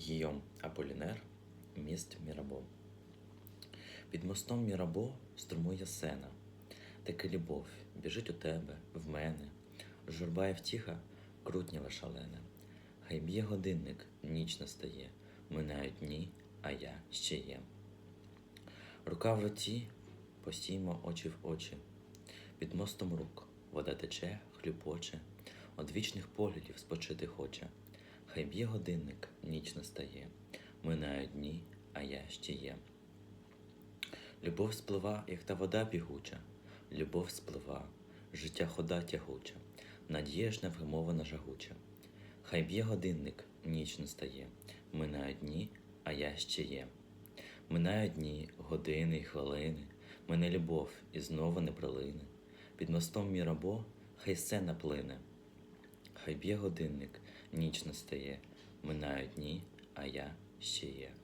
Гійом Аполінер, міст Мірабо. Під мостом Мірабо струмує сена. Таки любов біжить у тебе, в мене, журба і втіха, крутнєва шалене. Хай б'є годинник, ніч настає, минають дні, а я ще є. Рука в руці, постіймо очі в очі. Під мостом рук вода тече, хлюпоче, од вічних поглядів спочити хоче. Хай б'є годинник, ніч настає, минають дні, а я ще є. Любов сплива, як та вода бігуча, любов сплива, життя хода тягуча, надія ж невгамована жагуча. Хай б'є годинник, ніч настає, минають дні, а я ще є. Минають дні, години й хвилини, мене любов і знову не пролине. Під мостом Мірабо хай сцена плине. Хай б'є годинник, ніч настає, минають дні, а я ще є.